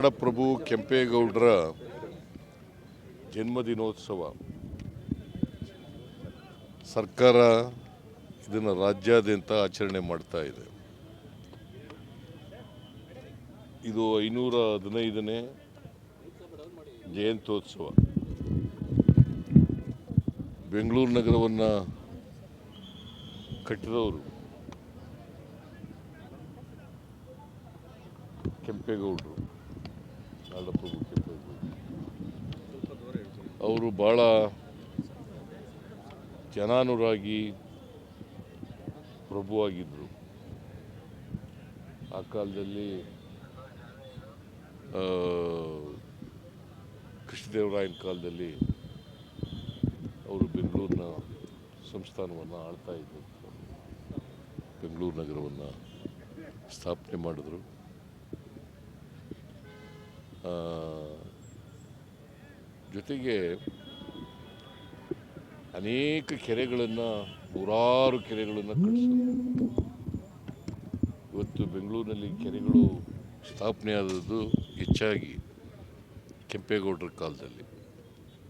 ನಾಡಪ್ರಭು ಕೆಂಪೇಗೌಡರ ಜನ್ಮದಿನೋತ್ಸವ. ಸರ್ಕಾರ ಇದನ್ನು ರಾಜ್ಯಾದ್ಯಂತ ಆಚರಣೆ ಮಾಡ್ತಾ ಇದೆ. ಇದು ಐನೂರ ಹದಿನೈದನೇ ಜಯಂತ್ಯೋತ್ಸವ. ಬೆಂಗಳೂರು ನಗರವನ್ನು ಕಟ್ಟಿದವರು ಕೆಂಪೇಗೌಡರು. ಅವರು ಭಾಳ ಜನಾನುರಾಗಿ ಪ್ರಭುವಾಗಿದ್ದರು ಆ ಕಾಲದಲ್ಲಿ ಕೃಷ್ಣದೇವರಾಯನ ಕಾಲದಲ್ಲಿ ಅವರು ಬೆಂಗಳೂರಿನ ಸಂಸ್ಥಾನವನ್ನು ಆಳ್ತಾ ಇದ್ದರು ಬೆಂಗಳೂರು ನಗರವನ್ನು ಸ್ಥಾಪನೆ ಮಾಡಿದ್ರು. ಜೊತೆಗೆ ಅನೇಕ ಕೆರೆಗಳನ್ನು, ನೂರಾರು ಕೆರೆಗಳನ್ನು ಕಟ್ಟಿಸಿದ್ರು ಇವತ್ತು ಬೆಂಗಳೂರಿನಲ್ಲಿ ಕೆರೆಗಳು ಸ್ಥಾಪನೆ ಆದದ್ದು ಹೆಚ್ಚಾಗಿ ಕೆಂಪೇಗೌಡರ ಕಾಲದಲ್ಲಿ.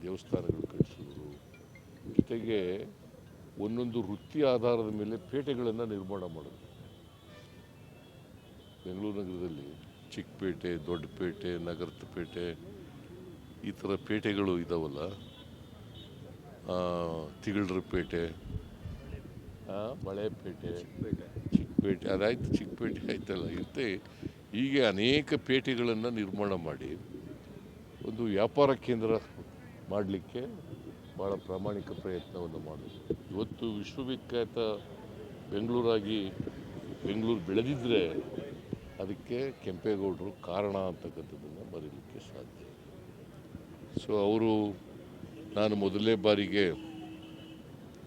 ದೇವಸ್ಥಾನಗಳು ಕಟ್ಟಿಸಿದ್ರು ಜೊತೆಗೆ ಒಂದೊಂದು ವೃತ್ತಿ ಆಧಾರದ ಮೇಲೆ ಪೇಟೆಗಳನ್ನು ನಿರ್ಮಾಣ ಮಾಡಿದ್ರು. ಬೆಂಗಳೂರು ನಗರದಲ್ಲಿ ಚಿಕ್ಕಪೇಟೆ ದೊಡ್ಡಪೇಟೆ ನಗರದ ಪೇಟೆ ಈ ಥರ ಪೇಟೆಗಳು ಇದಾವಲ್ಲ? ಆ, ತಿಗಳರ ಪೇಟೆ ಮಳೆಪೇಟೆ ಚಿಕ್ಕಪೇಟೆ. ಅದಾಯ್ತು ಚಿಕ್ಕಪೇಟೆ ಆಯ್ತಲ್ಲ ಇರುತ್ತೆ. ಹೀಗೆ ಅನೇಕ ಪೇಟೆಗಳನ್ನು ನಿರ್ಮಾಣ ಮಾಡಿ ಒಂದು ವ್ಯಾಪಾರ ಕೇಂದ್ರ ಮಾಡಲಿಕ್ಕೆ ಭಾಳ ಪ್ರಾಮಾಣಿಕ ಪ್ರಯತ್ನವನ್ನು ಮಾಡಿದ್ರು ಇವತ್ತು ವಿಶ್ವವಿಖ್ಯಾತ ಬೆಂಗಳೂರಾಗಿ ಬೆಂಗಳೂರು ಬೆಳೆದಿದ್ದರೆ ಅದಕ್ಕೆ ಕೆಂಪೇಗೌಡರು ಕಾರಣ ಅಂತಕ್ಕಂಥದ್ದನ್ನು ಬರೀಲಿಕ್ಕೆ ಸಾಧ್ಯ ಸೊ ಅವರು ನಾನು ಮೊದಲನೇ ಬಾರಿಗೆ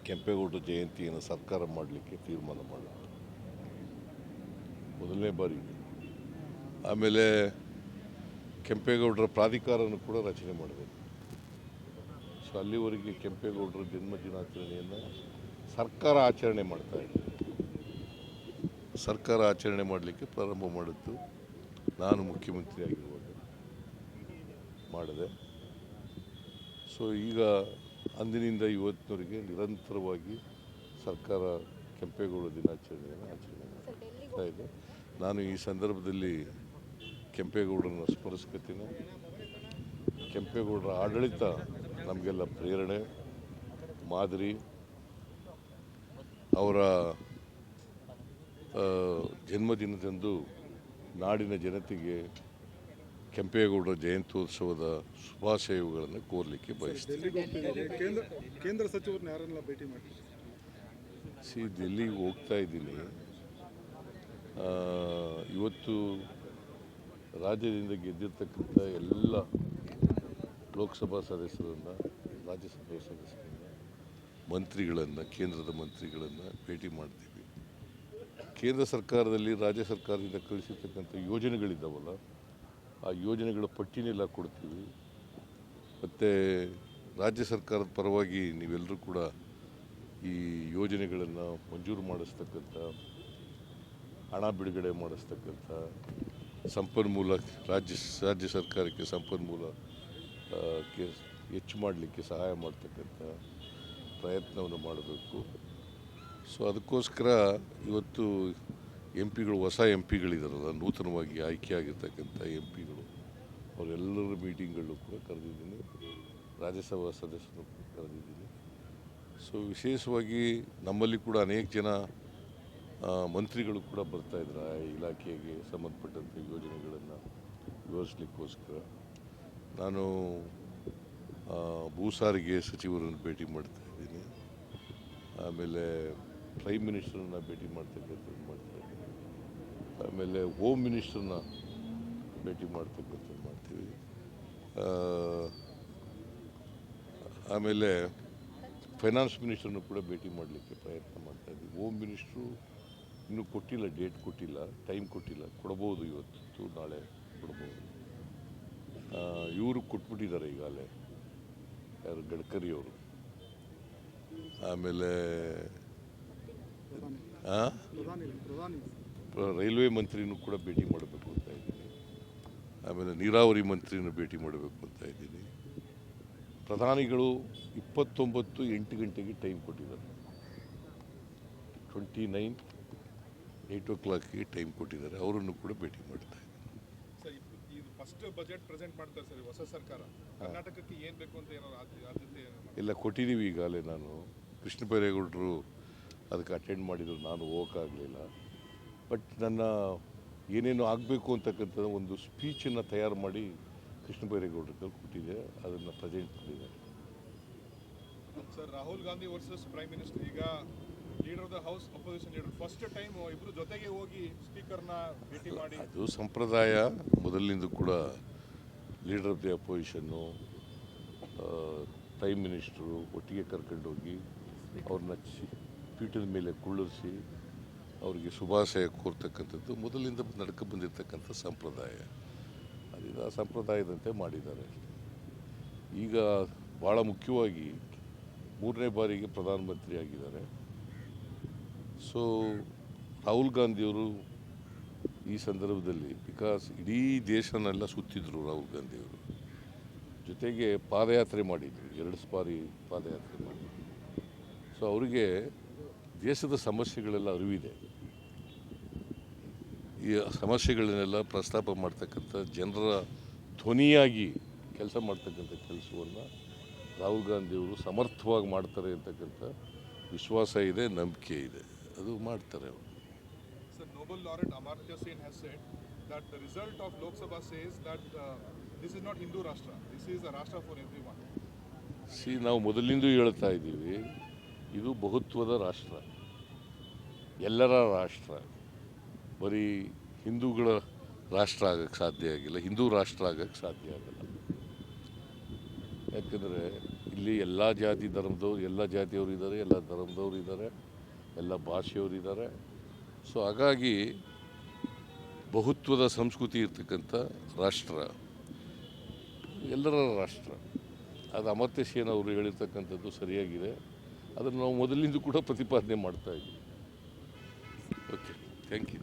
ಕೆಂಪೇಗೌಡರ ಜಯಂತಿಯನ್ನು ಸರ್ಕಾರ ಮಾಡಲಿಕ್ಕೆ ತೀರ್ಮಾನ ಮಾಡಿದ್ರು. ಮೊದಲನೇ ಬಾರಿಗೆ. ಆಮೇಲೆ ಕೆಂಪೇಗೌಡರ ಪ್ರಾಧಿಕಾರವನ್ನು ಕೂಡ ರಚನೆ ಮಾಡಬೇಕು. ಸೊ ಅಲ್ಲಿವರೆಗೆ ಕೆಂಪೇಗೌಡರ ಜನ್ಮ ದಿನಾಚರಣೆಯನ್ನು ಸರ್ಕಾರ ಆಚರಣೆ ಮಾಡ್ತಾ ಇದೆ ಸರ್ಕಾರ ಆಚರಣೆ ಮಾಡಲಿಕ್ಕೆ ಪ್ರಾರಂಭ ಮಾಡಿದ್ದು ನಾನು ಮುಖ್ಯಮಂತ್ರಿ ಆಗಿರುವಾಗ ಮಾಡಿದೆ. ಸೊ ಈಗ ಅಂದಿನಿಂದ ಇವತ್ತಿನವರೆಗೆ ನಿರಂತರವಾಗಿ ಸರ್ಕಾರ ಕೆಂಪೇಗೌಡ ದಿನಾಚರಣೆಯನ್ನು ಆಚರಣೆ ಮಾಡ್ತಾ ಇದೆ. ನಾನು ಈ ಸಂದರ್ಭದಲ್ಲಿ ಕೆಂಪೇಗೌಡರನ್ನು ಸ್ಮರಿಸ್ಕೊತೀನಿ, ಕೆಂಪೇಗೌಡರ ಆಡಳಿತ ನಮಗೆಲ್ಲ ಪ್ರೇರಣೆ, ಮಾದರಿ, ಅವರ ಜನ್ಮದಿನದಂದು ನಾಡಿನ ಜನತೆಗೆ ಕೆಂಪೇಗೌಡರ ಜಯಂತ್ಯೋತ್ಸವದ ಶುಭಾಶಯಗಳನ್ನು ಕೋರಲಿಕ್ಕೆ ಬಯಸ್ತೀನಿ. ಕೇಂದ್ರ ಕೇಂದ್ರ ಸಚಿವರನ್ನ ಯಾರನ್ನೆಲ್ಲ ಭೇಟಿ ಮಾಡ್ತೀರಿ? ಸಿ ದಿಲ್ಲಿಗೆ ಹೋಗ್ತಾ ಇದ್ದೀನಿ. ಇವತ್ತು ರಾಜ್ಯದಿಂದ ಗೆದ್ದಿರ್ತಕ್ಕಂಥ ಎಲ್ಲ ಲೋಕಸಭಾ ಸದಸ್ಯರನ್ನು ರಾಜ್ಯಸಭಾ ಸದಸ್ಯರನ್ನು ಮಂತ್ರಿಗಳನ್ನು ಕೇಂದ್ರದ ಮಂತ್ರಿಗಳನ್ನು ಭೇಟಿ ಮಾಡ್ತೀವಿ. ಕೇಂದ್ರ ಸರ್ಕಾರದಲ್ಲಿ ರಾಜ್ಯ ಸರ್ಕಾರದಿಂದ ಕಳಿಸಿರ್ತಕ್ಕಂಥ ಯೋಜನೆಗಳಿದ್ದಾವಲ್ಲ ಆ ಯೋಜನೆಗಳ ಪಟ್ಟಿನೆಲ್ಲ ಕೊಡ್ತೀವಿ. ಮತ್ತು ರಾಜ್ಯ ಸರ್ಕಾರದ ಪರವಾಗಿ ನೀವೆಲ್ಲರೂ ಕೂಡ ಈ ಯೋಜನೆಗಳನ್ನು ಮಂಜೂರು ಮಾಡಿಸ್ತಕ್ಕಂಥ ಹಣ ಬಿಡುಗಡೆ ಮಾಡಿಸ್ತಕ್ಕಂಥ ಸಂಪನ್ಮೂಲ ರಾಜ್ಯ ರಾಜ್ಯ ಸರ್ಕಾರಕ್ಕೆ ಸಂಪನ್ಮೂಲ ಆ, ಹೆಚ್ಚು ಮಾಡಲಿಕ್ಕೆ ಸಹಾಯ ಮಾಡ್ತಕ್ಕಂಥ ಪ್ರಯತ್ನವನ್ನು ಮಾಡಬೇಕು. ಸೊ ಅದಕ್ಕೋಸ್ಕರ ಇವತ್ತು ಎಂ ಪಿಗಳು ಹೊಸ ಎಂ ಪಿಗಳಿದಾರಲ್ಲ ನೂತನವಾಗಿ ಆಯ್ಕೆಯಾಗಿರ್ತಕ್ಕಂಥ ಎಂ ಪಿಗಳು ಅವರೆಲ್ಲರ ಮೀಟಿಂಗ್ಗಳು ಕೂಡ ಕರೆದಿದ್ದೀನಿ. ರಾಜ್ಯಸಭಾ ಸದಸ್ಯರು ಕೂಡ ಕರೆದಿದ್ದೀನಿ. ಸೊ ವಿಶೇಷವಾಗಿ ನಮ್ಮಲ್ಲಿ ಕೂಡ ಅನೇಕ ಜನ ಮಂತ್ರಿಗಳು ಕೂಡ ಬರ್ತಾಯಿದ್ರು ಆ ಇಲಾಖೆಗೆ ಸಂಬಂಧಪಟ್ಟಂಥ ಯೋಜನೆಗಳನ್ನು ವಿವರಿಸಲಿಕ್ಕೋಸ್ಕರ. ನಾನು ಭೂ ಸಾರಿಗೆ ಸಚಿವರನ್ನು ಭೇಟಿ ಮಾಡ್ತಾ ಇದ್ದೀನಿ. ಆಮೇಲೆ ಪ್ರೈಮ್ ಮಿನಿಸ್ಟರನ್ನ ಭೇಟಿ ಮಾಡ್ತಕ್ಕಂಥದ್ದು ಮಾಡ್ತಾ ಇದ್ದೀನಿ ಆಮೇಲೆ ಹೋಮ್ ಮಿನಿಸ್ಟರ್ನ ಭೇಟಿ ಮಾಡ್ತಕ್ಕಂಥದ್ದು ಮಾಡ್ತೀವಿ. ಆಮೇಲೆ ಫೈನಾನ್ಸ್ ಮಿನಿಸ್ಟರ್ನು ಕೂಡ ಭೇಟಿ ಮಾಡಲಿಕ್ಕೆ ಪ್ರಯತ್ನ ಮಾಡ್ತಾ ಇದ್ದೀವಿ ಹೋಮ್ ಮಿನಿಸ್ಟ್ರು ಇನ್ನೂ ಕೊಟ್ಟಿಲ್ಲ ಡೇಟ್ ಕೊಟ್ಟಿಲ್ಲ ಟೈಮ್ ಕೊಟ್ಟಿಲ್ಲ. ಕೊಡ್ಬೋದು ಇವತ್ತು, ನಾಳೆ ಕೊಡ್ಬೋದು. ಇವರು ಕೊಟ್ಬಿಟ್ಟಿದ್ದಾರೆ ಈಗಾಗಲೇ. ಯಾರು, ಗಡ್ಕರಿ ಅವರು. ಆಮೇಲೆ ರೈಲ್ವೆ ಮಂತ್ರಿನೂ ಕೂಡ ಭೇಟಿ ಮಾಡಬೇಕು ಅಂತ ಇದ್ದೀನಿ. ಆಮೇಲೆ ನೀರಾವರಿ ಮಂತ್ರಿನ ಭೇಟಿ ಮಾಡಬೇಕು ಅಂತ ಇದ್ದೀನಿ. ಪ್ರಧಾನಿಗಳು ಇಪ್ಪತ್ತೊಂಬತ್ತು ಎಂಟು ಗಂಟೆಗೆ ಟೈಮ್ ಕೊಟ್ಟಿದ್ದಾರೆ. ಟ್ವೆಂಟಿ ನೈನ್ ಏಯ್ಟ್ ಓ ಕ್ಲಾಕ್ಗೆ ಟೈಮ್ ಕೊಟ್ಟಿದ್ದಾರೆ. ಅವರನ್ನು ಕೂಡ ಭೇಟಿ ಮಾಡ್ತಾ ಇದ್ದೀನಿ. ಸರ್ ಇದು ಫಸ್ಟ್ ಬಜೆಟ್ ಪ್ರೆಸೆಂಟ್ ಮಾಡ್ತಾರೆ ಸರ್ ಈ ಹೊಸ ಸರ್ಕಾರ. ಕರ್ನಾಟಕಕ್ಕೆ ಏನ್ ಬೇಕು ಅಂತ ಏನಾದ್ರು ಆದ್ಯ- ಆದ್ಯತೆ ಏನಾದ್ರು ಎಲ್ಲ ಕೊಟ್ಟಿದ್ದೀವಿ ಈಗಾಗಲೇ ನಾನು. ಕೃಷ್ಣ ಬೈರೇಗೌಡರು ಅದಕ್ಕೆ ಅಟೆಂಡ್ ಮಾಡಿದ್ರು ನಾನು ಹೋಗೋಕ್ಕಾಗಲಿಲ್ಲ ಬಟ್ ನನ್ನ ಏನೇನು ಆಗಬೇಕು ಅಂತಕ್ಕಂಥ ಒಂದು ಸ್ಪೀಚನ್ನು ತಯಾರು ಮಾಡಿ ಕೃಷ್ಣ ಬೈರೇಗೌಡರ ಕೊಟ್ಟಿದೆ ಅದನ್ನು ಪ್ರೆಸೆಂಟ್ ಮಾಡಿದೆ sir Rahul Gandhi versus prime minister ಈಗ leader of the house opposition leader first time ಇಬ್ರು ಜೊತೆಗೆ ಹೋಗಿ ಸ್ಪೀಕರ್ನ ಭೇಟಿ ಮಾಡಿ. ಅದು ಸಂಪ್ರದಾಯ ಮೊದಲಿನಿಂದ ಕೂಡ ಲೀಡರ್ ಆಫ್ ದಿ ಅಪೋಸಿಷನ್ನು ಪ್ರೈಮ್ ಮಿನಿಸ್ಟ್ರು ಒಟ್ಟಿಗೆ ಕರ್ಕೊಂಡೋಗಿ ಅವ್ರನ್ನ ಪೀಠದ ಮೇಲೆ ಕುಳ್ಳಿರಿಸಿ ಅವರಿಗೆ ಶುಭಾಶಯ ಕೋರ್ತಕ್ಕಂಥದ್ದು, ಮೊದಲಿಂದ ನಡ್ಕ ಬಂದಿರತಕ್ಕಂಥ ಸಂಪ್ರದಾಯ. ಅದರಿಂದ ಆ ಸಂಪ್ರದಾಯದಂತೆ ಮಾಡಿದ್ದಾರೆ ಈಗ ಭಾಳ ಮುಖ್ಯವಾಗಿ ಮೂರನೇ ಬಾರಿಗೆ ಪ್ರಧಾನಮಂತ್ರಿ ಆಗಿದ್ದಾರೆ. ಸೊ ರಾಹುಲ್ ಗಾಂಧಿಯವರು ಈ ಸಂದರ್ಭದಲ್ಲಿ ಬಿಕಾಸ್ ಇಡೀ ದೇಶನೆಲ್ಲ ಸುತ್ತಿದ್ರು ರಾಹುಲ್ ಗಾಂಧಿಯವರು. ಜೊತೆಗೆ ಪಾದಯಾತ್ರೆ ಮಾಡಿದ್ರು, ಎರಡು ಬಾರಿ ಪಾದಯಾತ್ರೆ ಮಾಡಿದ್ರು. ಸೊ ಅವರಿಗೆ ದೇಶದ ಸಮಸ್ಯೆಗಳೆಲ್ಲ ಅರಿವಿದೆ ಈ ಸಮಸ್ಯೆಗಳನ್ನೆಲ್ಲ ಪ್ರಸ್ತಾಪ ಮಾಡ್ತಕ್ಕಂಥ ಜನರ ಧ್ವನಿಯಾಗಿ ಕೆಲಸ ಮಾಡ್ತಕ್ಕಂಥ ಕೆಲಸವನ್ನು ರಾಹುಲ್ ಗಾಂಧಿಯವರು ಸಮರ್ಥವಾಗಿ ಮಾಡ್ತಾರೆ ಅಂತಕ್ಕಂಥ ವಿಶ್ವಾಸ ಇದೆ ನಂಬಿಕೆ ಇದೆ ಅದು ಮಾಡ್ತಾರೆ ಅವರು Sir, Nobel laureate Amartya Sen has said that the result of Lok Sabha says that uh, this is not Hindu Rashtra. This is a Rashtra for everyone. ಸಿ ನಾವು ಮೊದಲಿಂದೂ ಹೇಳ್ತಾ ಇದ್ದೀವಿ ಇದು ಬಹುತ್ವದ ರಾಷ್ಟ್ರ. ಎಲ್ಲರ ರಾಷ್ಟ್ರ. ಬರೀ ಹಿಂದೂಗಳ ರಾಷ್ಟ್ರ ಆಗಕ್ಕೆ ಸಾಧ್ಯ ಆಗಿಲ್ಲ, ಹಿಂದೂ ರಾಷ್ಟ್ರ ಆಗಕ್ಕೆ ಸಾಧ್ಯ ಆಗಲ್ಲ. ಯಾಕಂದರೆ ಇಲ್ಲಿ ಎಲ್ಲ ಜಾತಿ ಧರ್ಮದವ್ರು, ಎಲ್ಲ ಜಾತಿಯವರು ಇದ್ದಾರೆ, ಎಲ್ಲ ಧರ್ಮದವ್ರು ಇದ್ದಾರೆ, ಎಲ್ಲ ಭಾಷೆಯವರು ಇದ್ದಾರೆ. ಸೊ ಹಾಗಾಗಿ ಬಹುತ್ವದ ಸಂಸ್ಕೃತಿ ಇರ್ತಕ್ಕಂಥ ರಾಷ್ಟ್ರ, ಎಲ್ಲರ ರಾಷ್ಟ್ರ. ಅದು ಅಮರ್ತ್ಯ ಸೇನ್ ಅವರು ಹೇಳಿರ್ತಕ್ಕಂಥದ್ದು ಸರಿಯಾಗಿದೆ. ಅದನ್ನು ನಾವು ಮೊದಲಿಂದ ಕೂಡ ಪ್ರತಿಪಾದನೆ ಮಾಡ್ತಾ ಇದ್ದೀವಿ. Okay thank you